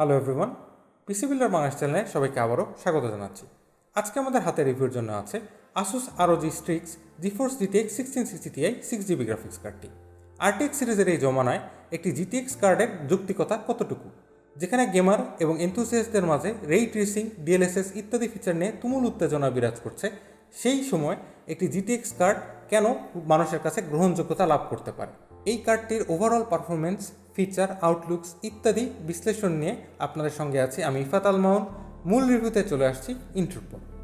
Hello everyone PC builder Bangladesh চ্যানেলে সবাইকে আবারও স্বাগত জানাচ্ছি। আজকে আমাদের হাতে রিভিউর জন্য আছে Asus ROG Strix GeForce GTX sixteen sixty Ti six GB graphics কার্ডটি আরটিএক্স সিরিজের এই জমানায় একটি জিটিএক্স কার্ডের যুক্তিকতা কতটুকু? যেখানে গেমার এবং এনথুসিয়াসদের মাঝে রেই ট্রেসিং ডিএলএসএস ইত্যাদি ফিচার নিয়ে তুমুল উত্তেজনা বিরাজ করছে, সেই সময় একটি জিটিএক্স কার্ড কেন মানুষের কাছে গ্রহণযোগ্যতা লাভ করতে পারে? এই কার্ডটির ওভারঅল পারফরমেন্স ফিচার আউটলুকস ইত্যাদি বিশ্লেষণ নিয়ে আপনাদের সঙ্গে আছি আমি ইফাত আল মাউন মূল রিভিউতে চলে আসছি ইন্ট্রোর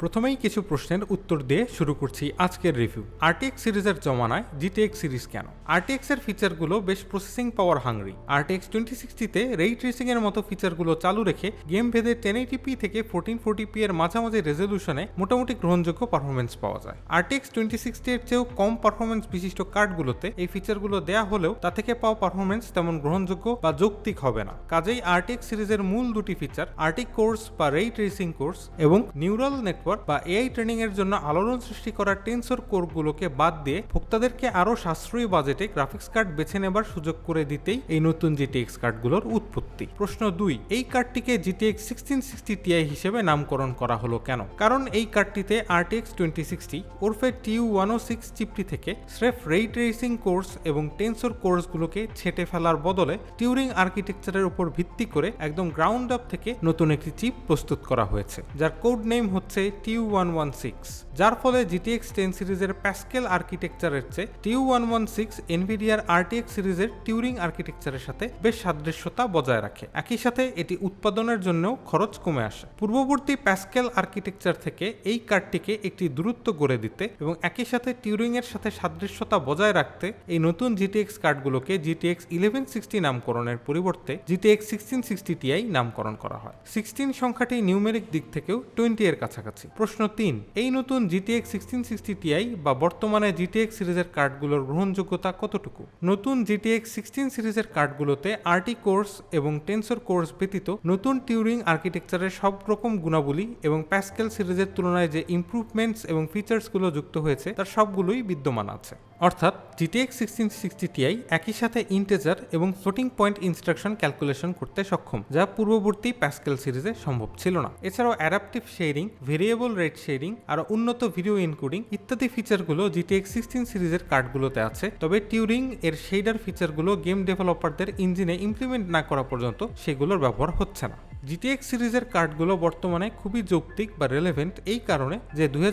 প্রথমেই কিছু প্রশ্নের উত্তর দিয়ে শুরু করছি আজকের রিভিউ আরটিএক্স সিরিজের জমানায় জিটিএক্স সিরিজ কেন? আরটিএক্স এর ফিচারগুলো বেশ processing power hungry RTX twenty সিক্সটিতে ray tracing এর মতো ফিচারগুলো চালু রেখে গেম ভেদে টেন এইটিপি থেকে ফোরটিন ফোরটিপি এর মাঝামাঝি রেজলিউশনে মোটামুটি গ্রহণযোগ্য পারফরমেন্স পাওয়া যায়। আরটিএক্স টোয়েন্টি সিক্সটি এর চেয়েও কম পারফরমেন্স বিশিষ্ট কার্ডগুলোতে এই ফিচারগুলো দেয়া হলেও তা থেকে পাওয়া পারফরমেন্স তেমন গ্রহণযোগ্য বা যৌক্তিক হবে না। কাজেই আরটিএক্স সিরিজের মূল দুটি ফিচার আর্টিক কোর্স বা রেই ট্রেসিং কোর্স এবং নিউরাল নেটওয়ার্ক বা এআই ট্রেনিং এর জন্য আলোড়ন সৃষ্টি করা টেন্সর কোরগুলোকে বাদ দিয়ে ভোক্তাদেরকে আরও সাশ্রয়ী বাজেটে গ্রাফিক্স কার্ড বেছে নেবার সুযোগ করে দিতেই এই নতুন জিটিএক্স কার্ডগুলোর উৎপত্তি। প্রশ্ন দুই, এই কার্ডটিকে জিটিএক্স সিক্সটিন সিক্সটি টিআই হিসেবে নামকরণ করা হলো কেন? কারণ এই কার্ডটিতে আরটিএক্স টোয়েন্টি সিক্সটি ওরফে টিউ ও সিক্স চিপটি থেকে স্রেফ রেই ট্রেসিং কোর্স এবং টেন্সর কোর্সগুলোকে ছেটে ফেলার বদলে টিউরিং আর্কিটেকচারের উপর ভিত্তি করে একদম গ্রাউন্ড আপ থেকে নতুন একটি চিপ প্রস্তুত করা হয়েছে। যার কোড নেম হচ্ছে টিউ ওয়ান ওয়ান সিক্স যার ফলে জিটিএক্স টেন সিরিজের প্যাসকেল আর্কিটেকচারের চেয়ে টিউ ওয়ান ওয়ান সিক্স এনভিডিয়ার আরটিএক্স সিরিজের টিউরিং আর্কিটেকচারের সাথে বেশ সাদৃশ্যতা বজায় রাখে। একই সাথে এটি উৎপাদনের জন্যও খরচ কমে আসে। পূর্ববর্তী প্যাসকেল আর্কিটেকচার থেকে এই কার্ডটিকে একটি দূরত্ব গড়ে দিতে এবং একই সাথে টিউরিং এর সাথে সাদৃশ্যতা বজায় রাখতে এই নতুন জিটিএক্স কার্ডগুলোকে জিটিএক্স ইলেভেন সিক্সটি নামকরণের পরিবর্তে জিটিএক্স সিক্সটিন সিক্সটি টিআই নামকরণ করা হয়। সিক্সটিন সংখ্যাটি নিউমেরিক দিক থেকেও টোয়েন্টি এর কাছাকাছি। প্রশ্ন তিন, এই নতুন জিটিএক্স সিক্সটিন সিক্সটি টিআই বা বর্তমানে জিটিএক্স সিরিজের কার্ডগুলোর গ্রহণযোগ্যতা কতটুকু? নতুন জিটিএক্স সিক্সটিন সিরিজের কার্ডগুলোতে আরটি কোর্স এবং টেন্সর কোর্স ব্যতীত নতুন টিউরিং আর্কিটেকচারের সব রকম গুণাবলী এবং প্যাসকেল সিরিজের তুলনায় যে ইম্প্রুভমেন্টস এবং ফিচার্সগুলো যুক্ত হয়েছে, তার সবগুলোই বিদ্যমান আছে। অর্থাৎ জিটিএক্স সিক্সটিন সিক্সটি টিআই একই সাথে ইন্টেজার এবং ফ্লোটিং পয়েন্ট ইনস্ট্রাকশন ক্যালকুলেশন করতে সক্ষম, যা পূর্ববর্তী প্যাসকেল সিরিজে সম্ভব ছিল না। এছাড়াও adaptive shading variable rate shading আর উন্নত ভিডিও ইনকোডিং ইত্যাদি ফিচারগুলো জিটিএক্স সিক্সটিন সিরিজের কার্ডগুলোতে আছে। তবে টিউরিং এর শেডার ফিচারগুলো গেম ডেভেলপারদের ইঞ্জিনে ইমপ্লিমেন্ট না করা পর্যন্ত সেগুলোর ব্যবহার হচ্ছে না। জিটিএক্স সিরিজের কার্ডগুলো বর্তমানে খুবই যৌক্তিক বা রেলেভেন্ট এই কারণে যে দুই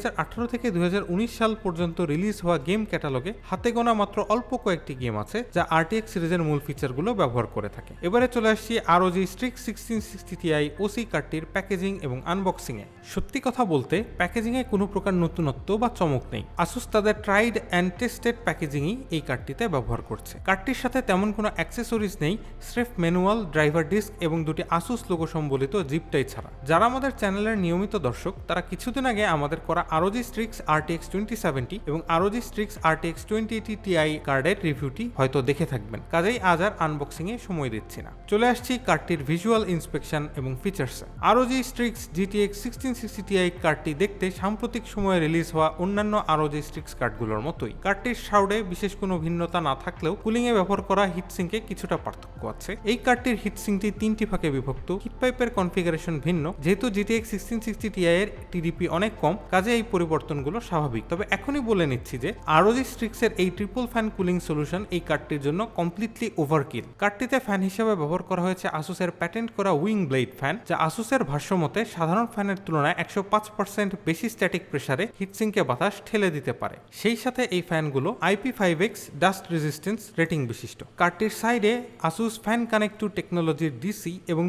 থেকে দুই সাল পর্যন্ত রিলিজ হওয়া গেম ক্যাটালগে হাতে গোনা মাত্র অল্প কয়েকটি গেম আছে যা আরটিএক্স সিরিজের মূল ফিচারগুলো ব্যবহার করে থাকে। এবারে চলে আসছি আরও G Strix sixteen sixty Ti OC কার্ডটির packaging এবং আনবক্সিংয়ে সত্যি কথা বলতে প্যাকেজিংয়ে কোনো প্রকার নতুনত্ব বা চমক নেই। আসুস তাদের ট্রাইড অ্যান্ড টেস্টেড প্যাকেজিংই এই কার্ডটিতে ব্যবহার করছে। কার্ডটির সাথে তেমন কোনো অ্যাক্সেসরিজ নেই, স্রেফ ম্যানুয়াল ড্রাইভার ডিস্ক এবং দুটি আসুস লোগো সম্বলিত জিপটাই ছাড়া। যারা আমাদের চ্যানেলের নিয়মিত দর্শক, তারা কিছুদিন আগে আমাদের করা ROG Strix RTX twenty seventy এবং ROG Strix RTX twenty eighty Ti কার্ডের রিভিউটি হয়তো দেখে থাকবেন। কাজেই আজ আর আনবক্সিং এ সময় দিচ্ছি না। চলে আসছি কার্ডটির ভিজুয়াল ইন্সপেকশন এবং features. ROG Strix GTX sixteen sixty Ti কার্ডটি দেখতে সাম্প্রতিক সময়ে রিলিজ হওয়া অন্যান্য আরোজি স্ট্রিক্স কার্ডগুলোর মতোই। কার্ডটির সাউডে বিশেষ কোনো ভিন্নতা না থাকলেও কুলিং এ ব্যবহার করা হিটসিংকে কিছুটা পার্থক্য আছে। এই কার্ডটির হিটসিংটি তিনটি ভাগে বিভক্ত। হিট পাইপের কনফিগারেশন ভিন্ন। যেহেতু জিটিএক্স সিক্সটিন সিক্সটি টিআই এর টিডিপি অনেক কম, কাজে এই পরিবর্তনগুলো স্বাভাবিক। তবে এখনই বলে নিচ্ছি যে আরোজি স্ট্রিক্সের এই ট্রিপল ফ্যান কুলিং সলিউশন এই কার্ডটির জন্য কমপ্লিটলি ওভারকিল কার্ডটিতে ফ্যান হিসেবে ব্যবহার করা হয়েছে আসুসের প্যাটেন্ট করা উইং ব্লেড ফ্যান যা আসুসের ভাষ্যমতে সাধারণ ফ্যানের তুলনায় একশো পাঁচ পার্সেন্ট বেশি স্ট্যাটিক প্রেসারে হিটসিংকে বাতাস ঠেলে দিতে পারে। সেই সাথে এই ফ্যানগুলো IP five X dust resistance rating বিশিষ্ট। কার্ডটির সাইডে আসুস ফ্যান কানেক্ট টু টেকনোলজির ডিসি এবং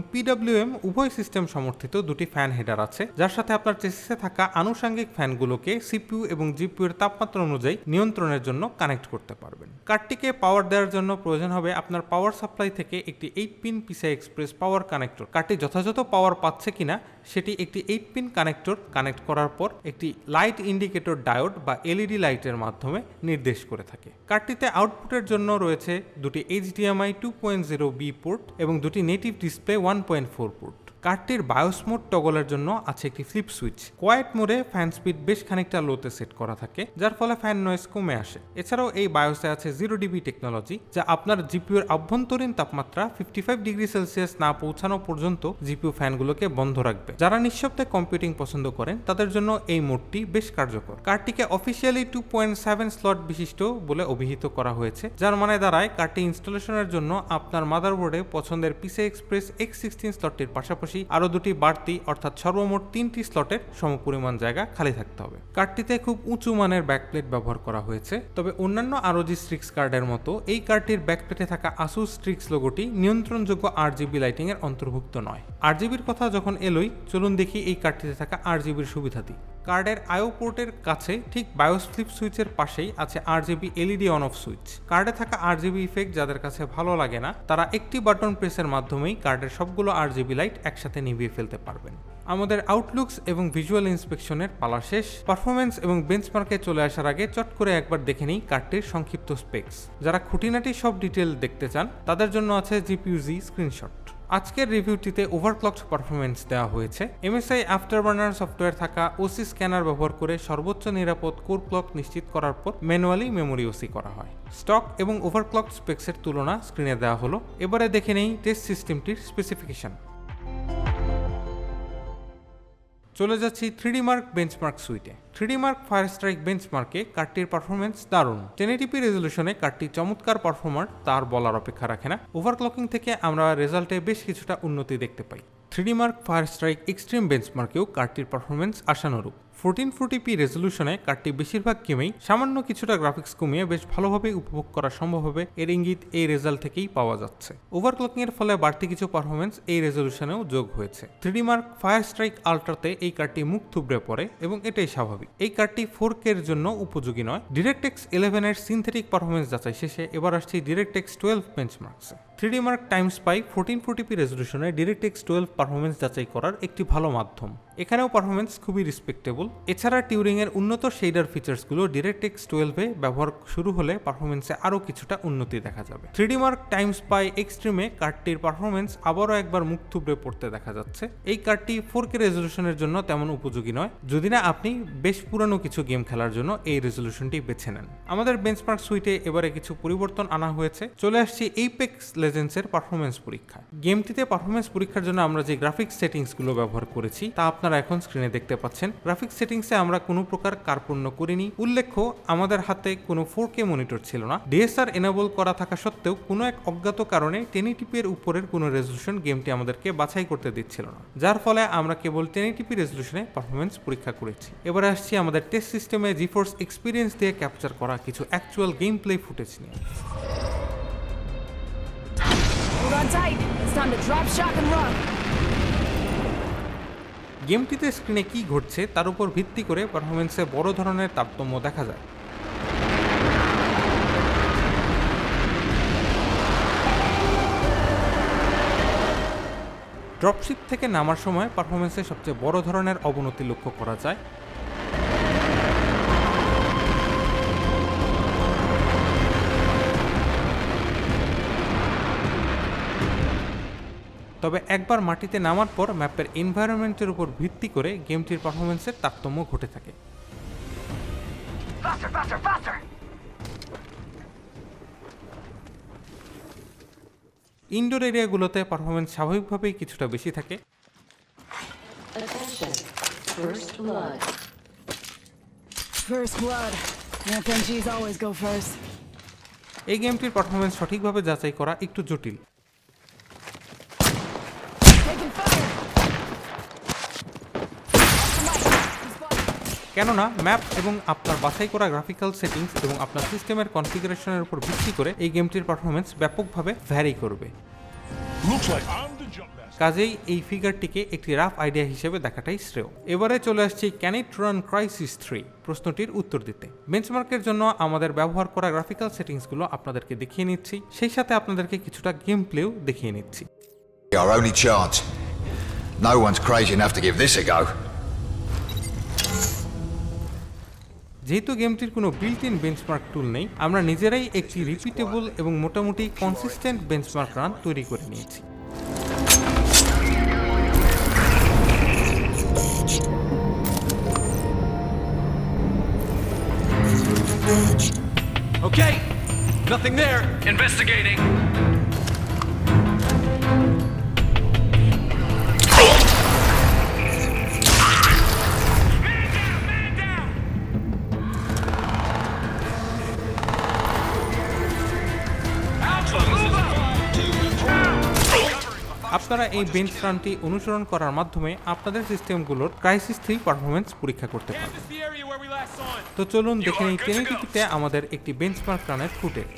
পিডব্লিউএম উভয় সিস্টেম সমর্থিত দুটি ফ্যান হেডার আছে, যার সাথে আপনার চেসিসে থাকা আনুষঙ্গিক ফ্যানগুলোকে সিপিইউ এবং জিপিইউ এর তাপমাত্রা অনুযায়ী নিয়ন্ত্রণের জন্য কানেক্ট করতে পারবেন। কার্ডটিকে পাওয়ার দেওয়ার জন্য প্রয়োজন হবে আপনার পাওয়ার সাপ্লাই থেকে একটি eight pin PCI express power connector. কার্ডটি যথাযথ পাওয়ার পাচ্ছে কিনা, সেটি একটি এইট পিন কানেক্টর কানেক্ট করার পর একটি লাইট ইন্ডিকেটর ডায়োড বা এলইডি লাইটের মাধ্যমে নির্দেশ করে থাকে। কার্ডটিতে আউটপুটের জন্য রয়েছে দুটি HDMI two point zero B port এবং দুটি native display one point four port কার্ডটির BIOS mode টগলের জন্য আছে একটি ফ্লিপ সুইচ। কোয়াইট মোডে ফ্যান স্পিড বেশ খানিকটা লোতে সেট করা থাকে, যার ফলে ফ্যান নয়েজ কমে আসে। এছাড়াও এই বায়োসে আছে জিরো ডিবি টেকনোলজি, যা আপনার জিপিউর আভ্যন্তরীণ তাপমাত্রা ফিফটি ফাইভ ডিগ্রি সেলসিয়াস না পৌঁছানো পর্যন্ত জিপিও ফ্যানগুলোকে বন্ধ রাখবে। যারা নিঃশব্দে কম্পিউটিং পছন্দ করেন, তাদের জন্য এই মোডটি বেশ কার্যকর। কার্ডটিকে officially two point seven slot বিশিষ্ট বলে অভিহিত করা হয়েছে, যার মানে দাঁড়ায় কার্ডটি ইনস্টলেশনের জন্য আপনার মাদারবোর্ডে পছন্দের পিসে এক্সপ্রেস এক্স সিক্সটিন স্লটটির পাশাপাশি আরও দুটি বাড়তি, অর্থাৎ সর্বমোট তিনটি স্লটের সমপরিমাণ জায়গা খালি থাকতে হবে। কার্ডটিতে খুব উঁচু মানের ব্যাকপ্লেট ব্যবহার করা হয়েছে, তবে অন্যান্য আরওজি স্ট্রিক্স কার্ডের মতো, এই কার্ডটির ব্যাকপ্লেটে থাকা আসুস স্ট্রিক্স লোগোটি নিয়ন্ত্রণযোগ্য আর জিবি লাইটিং এর অন্তর্ভুক্ত নয়। আর জিবির কথা যখন এলোই, চলুন দেখি এই কার্ডটিতে থাকা আর জিবির সুবিধাটি। কার্ডের আয়ো পোর্টের কাছে ঠিক বায়োস ফ্লিপ সুইচের পাশেই আছে R GB LED on off switch. কার্ডে থাকা আর জিবি ইফেক্ট যাদের কাছে ভালো লাগে না, তারা একটি বাটন প্রেসের মাধ্যমেই কার্ডের সবগুলো আর জিবি লাইট একসাথে নিভিয়ে ফেলতে পারবেন। আমাদের আউটলুকস এবং ভিজুয়াল ইন্সপেকশনের পালা শেষ। পারফরমেন্স এবং বেঞ্চমার্কে চলে আসার আগে চট করে একবার দেখে নিই কার্ডটির সংক্ষিপ্ত স্পেক্স যারা খুঁটিনাটি সব ডিটেল দেখতে চান, তাদের জন্য আছে জিপিউজি স্ক্রিনশট আজকের রিভিউটিতে ওভারক্লকড পারফরমেন্স দেওয়া হয়েছে। এমএসআই আফটারবার্নার সফটওয়্যার থাকা ওসি স্ক্যানার ব্যবহার করে সর্বোচ্চ নিরাপদ কোর ক্লক নিশ্চিত করার পর ম্যানুয়ালি মেমোরি ওসি করা হয়। স্টক এবং ওভারক্লক স্পেক্সের তুলনা স্ক্রিনে দেওয়া হলো। এবারে দেখে নেই টেস্ট সিস্টেমটির স্পেসিফিকেশন। চলে যাচ্ছি three D mark benchmark সুইটে three D Mark Fire Strike বেঞ্চমার্কে কার্ডটির পারফরমেন্স দারুণ। টেন এটিপি রেজলিউশনে কার্ডটি চমৎকার পারফর্মার তার বলার অপেক্ষা রাখে না। ওভারক্লকিং থেকে আমরা রেজাল্টে বেশ কিছুটা উন্নতি দেখতে পাই। Three D Mark Fire Strike Extreme বেঞ্চমার্কেও কার্ডটির পারফরমেন্স আশানুরূপ। ফোরটিন ফোরটি পি রেজলিউশনে কার্ডটি বেশিরভাগ গেমেই সামান্য কিছুটা গ্রাফিক্স কমিয়ে বেশ ভালোভাবে উপভোগ করা সম্ভব হবে। এর ইঙ্গিত এই রেজাল্ট থেকেই পাওয়া যাচ্ছে। ওভারক্লকিং এর ফলে বাড়তি কিছু পারফরমেন্স এই রেজলিউশনেও যোগ হয়েছে। Three D Mark Fire Strike আল্ট্রাতে এই কার্ডটি মুখ থুবড়ে পড়ে এবং এটাই স্বাভাবিক। এই কার্ডটি ফোর এর জন্য উপযোগী নয়। ডিরেক্টেক্স ইলেভেনের সিনথেটিক পারফরমেন্স যাচাই শেষে এবার আসছি DirectX twelve বেঞ্চমার্কসে three D Mark Time Spy fourteen forty p রেজলিউশনে DirectX twelve performance যাচাই করার একটি ভালো মাধ্যম। এখানেও পারফরমেন্স খুবই রেসপেক্টেবল এছাড়া টিউরিং এর উন্নত শেডার ফিচার্সগুলো ডিরেক্টেক্স টুয়েলভে ব্যবহার শুরু হলে পারফরমেন্সে আরও কিছুটা উন্নতি দেখা যাবে। Three D Mark Time Spy এক্সট্রিমে কার্ডটির পারফরমেন্স আবারও একবার মুখ থুবড়ে পড়তে দেখা যাচ্ছে। এই কার্ডটি ফোর কে রেজলিউশনের জন্য তেমন উপযোগী নয়। যদি না, আপনি বেশ পুরানো কিছু গেম খেলার জন্য এই রেজলিউশনটি বেছে নেন। আমাদের বেঞ্চমার্ক সুইটে এবারে কিছু পরিবর্তন আনা হয়েছে। চলে আসছি এইপেক্স লেজেন্সের পারফরমেন্স পরীক্ষা। গেমটিতে পারফরমেন্স পরীক্ষার জন্য আমরা যে গ্রাফিক্স সেটিংসগুলো ব্যবহার করেছি, তা আপনারা এখন স্ক্রিনে দেখতে পাচ্ছেন। গ্রাফিক্স সেটিংসে আমরা কোনো প্রকার কার্পণ্য করিনি। উল্লেখ্য, আমাদের হাতে কোনো ফোর কে মনিটর ছিল না। ডিএসআর এনেবল করা থাকা সত্ত্বেও কোনো এক অজ্ঞাত কারণে টেনিটিপি এর উপরের কোনো রেজলিউশন গেমটি আমাদেরকে বাছাই করতে দিচ্ছিল না। যার ফলে আমরা কেবল টেনিটিপি রেজলিউশনে পারফরমেন্স পরীক্ষা করেছি। এবারে আসছি আমাদের টেস্ট সিস্টেমে জিফোর্স এক্সপিরিয়েন্স দিয়ে ক্যাপচার করা কিছু অ্যাকচুয়াল গেম প্লে ফুটেজ নিয়ে। গেমটিতে স্ক্রিনে কি ঘটছে তার উপর ভিত্তি করে পারফরমেন্সে বড় ধরনের তারতম্য দেখা যায়। ড্রপশিপ থেকে নামার সময় পারফরমেন্সে সবচেয়ে বড় ধরনের অবনতি লক্ষ্য করা যায়। তবে একবার মাটিতে নামার পর ম্যাপের এনভায়রনমেন্টের উপর ভিত্তি করে গেমটির পারফরমেন্সের তারতম্য ঘটে থাকে! ইনডোর এরিয়াগুলোতে পারফরমেন্স স্বাভাবিকভাবেই কিছুটা বেশি থাকে. এই গেমটির পারফরমেন্স সঠিকভাবে যাচাই করা একটু জটিল। কেননা ম্যাপ এবং আপনার বাছাই করা গ্রাফিক্যাল সেটিংস এবং আপনার সিস্টেমের কনফিগারেশনের উপর ভিত্তি করে এই গেমটির পারফরমেন্স ব্যাপকভাবে ভ্যারি করবে. কাজেই এই ফিগারটিকে একটি রাফ আইডিয়া হিসেবে দেখাটাই শ্রেয় এবারে চলে আসছি can it run Crysis three প্রশ্নটির উত্তর দিতে বেঞ্চমার্কের জন্য আমাদের ব্যবহার করা গ্রাফিক্যাল সেটিংসগুলো আপনাদেরকে দেখিয়ে নিচ্ছি সেই সাথে আপনাদেরকে কিছুটা গেম প্লেও দেখিয়ে নিচ্ছি Our only chance. No one's crazy enough to give this a go. যেহেতু গেমটির কোনো বিল্ট ইন বেঞ্চমার্ক টুল নেই আমরা নিজেরাই একটি রিপিটেবল এবং মোটামুটি কনসিস্টেন্ট বেঞ্চমার্ক রান তৈরি করে নিয়েছি Okay, nothing there. Investigating. আপনারা এই বেঞ্চ রানটি অনুসরণ করার মাধ্যমে আপনাদের সিস্টেমগুলোর ক্রাইসিস থ্রি পারফরমেন্স পরীক্ষা করতে পারবেন. তো চলুন দেখে নিই টেনেটিপিতে আমাদের একটি বেঞ্চমার্ক রানের ফুটেজ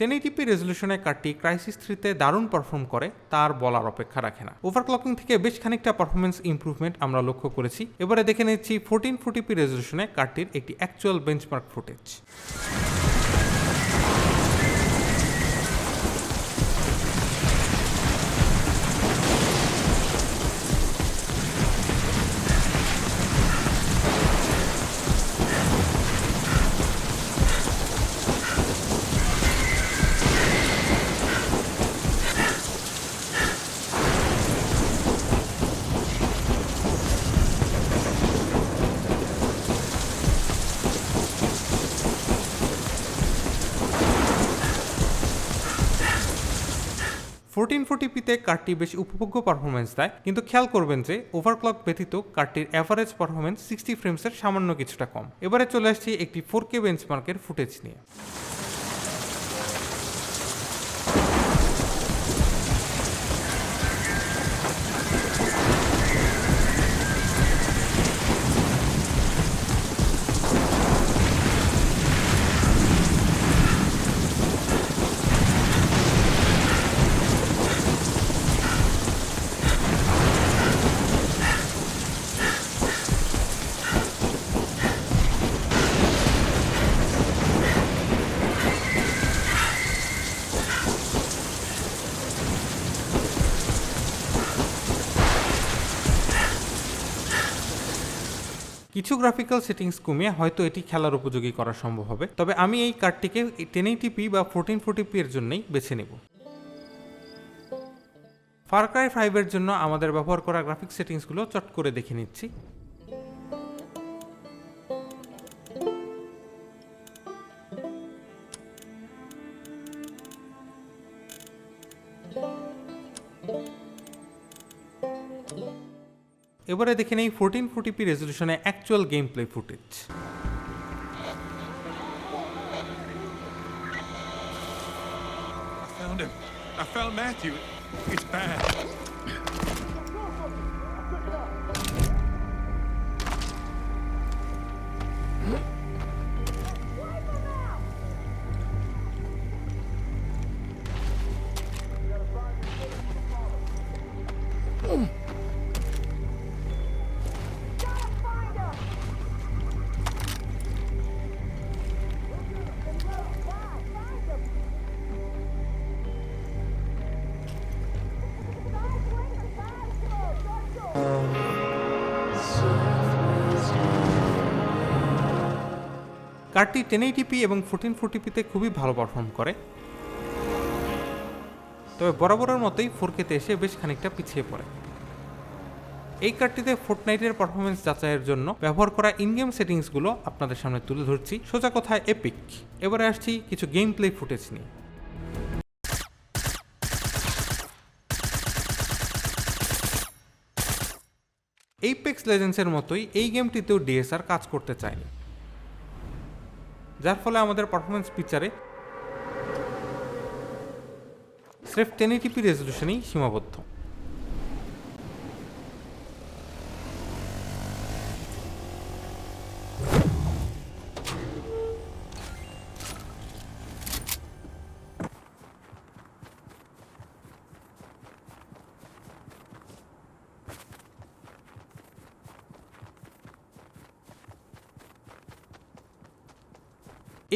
টেন এইটিপি রেজলিউশনে কার্ডটি ক্রাইসিস থ্রিতে দারুণ পারফর্ম করে, তার বলার অপেক্ষা রাখে না। ওভারক্লকিং থেকে বেশ খানিকটা পারফরমেন্স ইম্প্রুভমেন্ট আমরা লক্ষ্য করেছি। এবারে দেখে নিচ্ছি ফোরটিন ফোরটিপি রেজলিউশনে কার্ডটির একটি অ্যাকচুয়াল বেঞ্চমার্ক ফুটেজ ফোরটিন ফোর্টিপিতে কার্ডটি বেশ উপভোগ্য পারফরমেন্স দেয়। কিন্তু খেয়াল করবেন যে ওভারক্লক ব্যতীত কার্ডটির অ্যাভারেজ পারফরমেন্স সিক্সটি ফ্রেমসের সামান্য কিছুটা কম। এবারে চলে আসছি একটি ফোর কে বেঞ্চমার্কের ফুটেজ নিয়ে। কিছু গ্রাফিক্যাল সেটিংস কমিয়ে হয়তো এটি খেলার উপযোগী করা সম্ভব হবে। তবে আমি এই কার্ডটিকে টেন এইটিপি বা ফোরটিন ফোরটিপি এর জন্যই বেছে নেব। ফারক্রাই ফাইভের জন্য আমাদের ব্যবহার করা গ্রাফিক্স সেটিংসগুলো চট করে দেখে নিচ্ছি। এবারে দেখে নেই fourteen forty p রেজলিউশনে actual game play footage. I found Matthew. It's bad. কার্ডটি টেন এইটিপি এবং ফোরটিন ফোর্টিপিতে খুবই ভালো পারফর্ম করে। তবে বরাবরের মতোই ফোর কেতে এসে বেশ খানিকটা পিছিয়ে পড়ে। এই কার্ডটিতে ফোর্টনাইটের পারফরমেন্স যাচাইয়ের জন্য ব্যবহার করা ইনগেম সেটিংসগুলো আপনাদের সামনে তুলে ধরছি। সোজা কথায় এপিক এবারে আসছি কিছু গেম প্লে ফুটেজ নিয়ে এইপেক্স লেজেন্সের মতোই এই গেমটিতেও ডিএসআর কাজ করতে চায়নি। যার ফলে আমাদের পারফরমেন্স পিকচারে স্রেফ টেন এইটিপি রেজলিউশনেই সীমাবদ্ধ?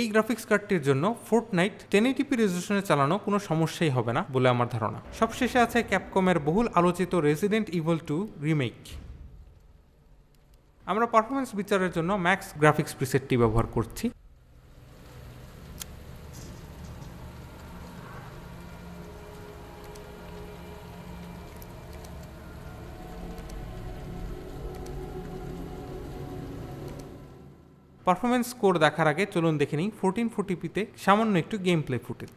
এই গ্রাফিক্স কার্ডটির জন্য ফোর্ট নাইট টেন এইটিপি রেজলিউশনে চালানো কোনো সমস্যাই হবে না বলে আমার ধারণা। সবশেষে আছে ক্যাপকমের বহুল আলোচিত রেসিডেন্ট ইভল টু রিমেক আমরা পারফরমেন্স বিচারের জন্য ম্যাক্স গ্রাফিক্স প্রিসেটটি ব্যবহার করছি। পারফরমেন্স স্কোর দেখার আগে চলুন দেখে নিই ফোরটিন ফোর্টিপিতে সামান্য একটু গেম প্লে ফুটেজ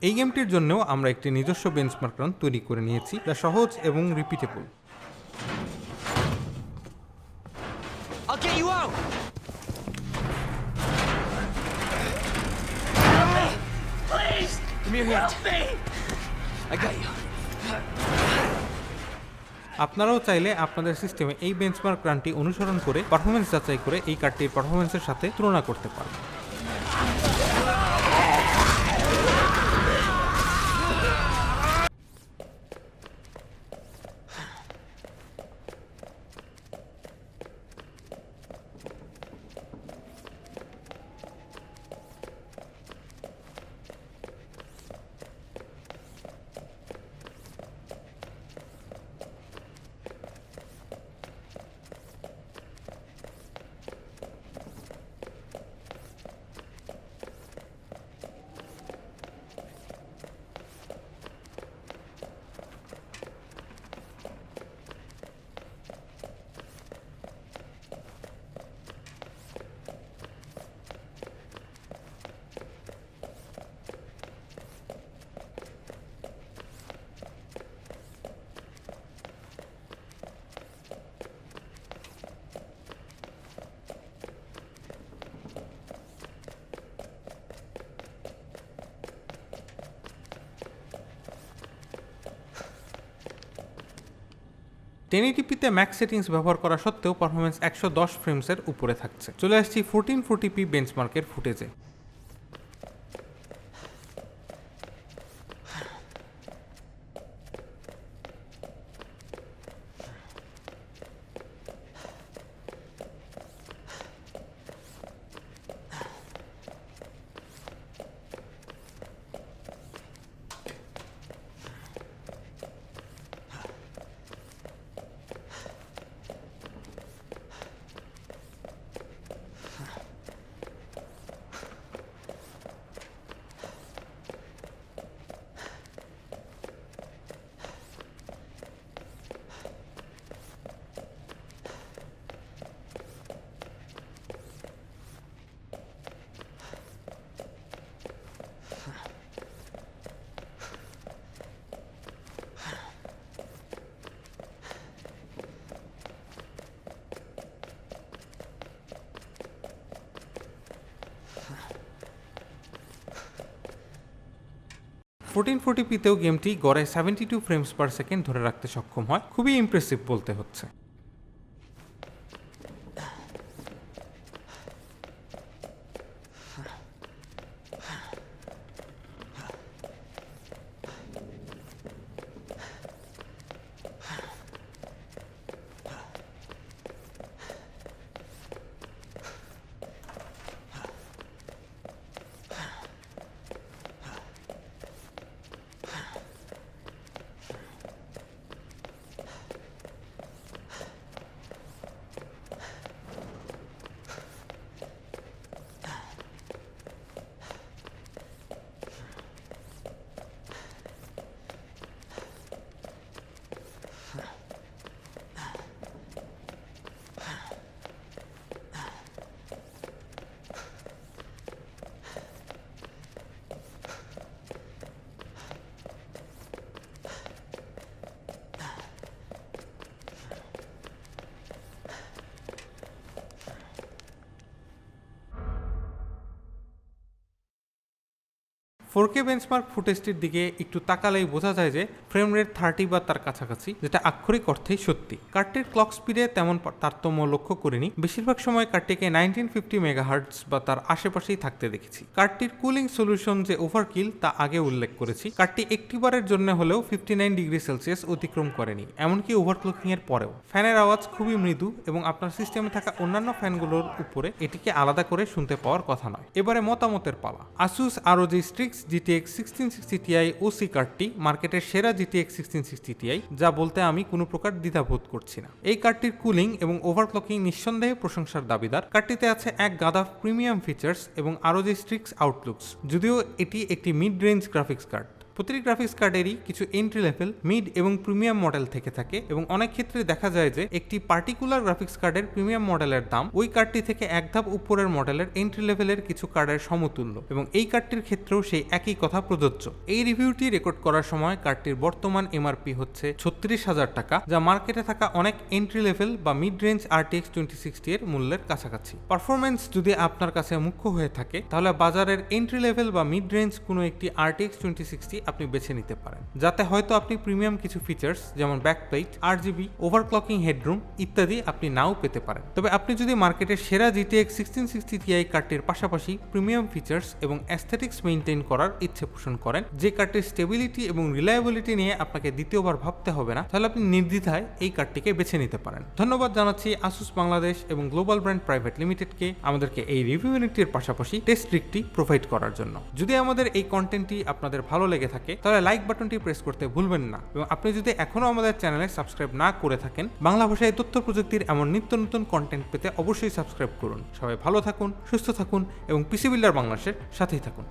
এই গেমটির জন্যও আমরা একটি নিজস্ব বেঞ্চমার্ক রান তৈরি করে নিয়েছি যা সহজ এবং repeatable I'll get you out! Please! Give me your hand. Help me! I got you. আপনারাও চাইলে আপনাদের সিস্টেমে এই বেঞ্চমার্ক রানটি অনুসরণ করে পারফরমেন্স যাচাই করে এই কার্ডটির পারফরমেন্সের সাথে তুলনা করতে পারেন। টেন এইটিপিতে ম্যাক্স সেটিংস ব্যবহার করা সত্ত্বেও পারফরমেন্স একশো দশ ফ্রেমসের উপরে থাকছে। চলে আসছি ফোরটিন ফোরটিপি বেঞ্চমার্কের ফুটেজে ফোরটিন ফোরটি পিতেও গেমটি গড়ে seventy two frames per second ধরে রাখতে সক্ষম হয়। খুবই ইমপ্রেসিভ বলতে হচ্ছে। ফোর কে বেঞ্চমার্ক ফুটেজটির দিকে একটু তাকালেই বোঝা যায় যে ফ্রেম রেট থার্টি বা তার কাছাকাছি, যেটা আক্ষরিক অর্থেই সত্যি। কার্ডটির ক্লক স্পিডে তেমন তারতম্য লক্ষ্য করিনি। বেশিরভাগ সময় কার্ডটিকে নাইনটিন ফিফটি মেগাহার্টস বা তার আশেপাশেই থাকতে দেখেছি। কার্ডটির কুলিং সলিউশন যে ওভারকিল তা আগে উল্লেখ করেছি। কার্ডটি একটি বারের জন্য হলেও ফিফটি নাইন ডিগ্রি সেলসিয়াস অতিক্রম করেনি, এমনকি ওভারক্লকিং এর পরেও। ফ্যানের আওয়াজ খুবই মৃদু এবং আপনার সিস্টেমে থাকা অন্যান্য ফ্যানগুলোর উপরে এটিকে আলাদা করে শুনতে পাওয়ার কথা নয়। এবারে মতামতের পালা। আসুস আরও যে Strix GTX sixteen sixty Ti OC কার্ডটি মার্কেটের সেরা জিটিএক্স সিক্সটিন সিক্সটি টিআই যা বলতে আমি কোনো প্রকার দ্বিধাবোধ করছি না। এই কার্ডটির কুলিং এবং ওভারক্লকিং নিঃসন্দেহে প্রশংসার দাবিদার। কার্ডটিতে আছে এক গাদা প্রিমিয়াম ফিচার্স এবং আরও যে স্ট্রিক্স আউটলুকস যদিও এটি একটি মিড রেঞ্জ গ্রাফিক্স কার্ড প্রতিটি গ্রাফিক্স কার্ডেরই কিছু এন্ট্রি লেভেল মিড এবং প্রিমিয়াম মডেল থেকে থাকে এবং অনেক ক্ষেত্রে দেখা যায় যে একটি পার্টিকুলার গ্রাফিক্স কার্ডের প্রিমিয়াম মডেলের দাম ওই কার্ডটি থেকে এক ধাপ উপরের মডেলের এন্ট্রি লেভেলের কিছু কার্ডের সমতুল্য এবং এই কার্ডটির ক্ষেত্রেও সেই একই কথা প্রযোজ্য। এই রিভিউটি রেকর্ড করার সময় কার্ডটির বর্তমান এমআরপি হচ্ছে ছত্রিশ হাজার টাকা, যা মার্কেটে থাকা অনেক এন্ট্রি লেভেল বা mid range RTX twenty sixty এর মূল্যের কাছাকাছি। পারফরমেন্স যদি আপনার কাছে মুখ্য হয়ে থাকে, তাহলে বাজারের এন্ট্রি লেভেল বা মিড রেঞ্জ কোনো একটি আরটিএক্স টোয়েন্টি সিক্সটি আপনি বেছে নিতে পারেন, যাতে হয়তো আপনি প্রিমিয়াম কিছু ফিচার্স যেমন backplate R GB overclocking headroom ইত্যাদি আপনি নাও পেতে পারেন। তবে আপনি যদি মার্কেটের সেরা জিটিএক্স সিক্সটিন সিক্সটি টিআই কার্ডটির পাশাপাশি প্রিমিয়াম ফিচার্স এবং অ্যাস্থেটিক্স মেনটেন করার ইচ্ছে পোষণ করেন, যে কার্ডটির স্টেবিলিটি এবং রিলায়েবিলিটি নিয়ে আপনাকে দ্বিতীয়বার ভাবতে হবে না, তাহলে আপনি নির্দ্বিধায় এই কার্ডটিকে বেছে নিতে পারেন। ধন্যবাদ জানাচ্ছি আসুস বাংলাদেশ এবং গ্লোবাল ব্র্যান্ড প্রাইভেট লিমিটেডকে আমাদেরকে এই রিভিউ ইউনিটটির পাশাপাশি টেস্ট ট্রিকটি প্রোভাইড করার জন্য। যদি আমাদের এই কন্টেন্টটি আপনাদের ভালো লেগে থাকে, তাহলে লাইক বাটনটি প্রেস করতে ভুলবেন না। এবং আপনি যদি এখনও আমাদের চ্যানেলে সাবস্ক্রাইব না করে থাকেন, বাংলা ভাষায় তথ্য প্রযুক্তির এমন নিত্য নতুন কন্টেন্ট পেতে অবশ্যই সাবস্ক্রাইব করুন। সবাই ভালো থাকুন, সুস্থ থাকুন এবং পিসি বিল্ডার বাংলাদেশের সাথেই থাকুন।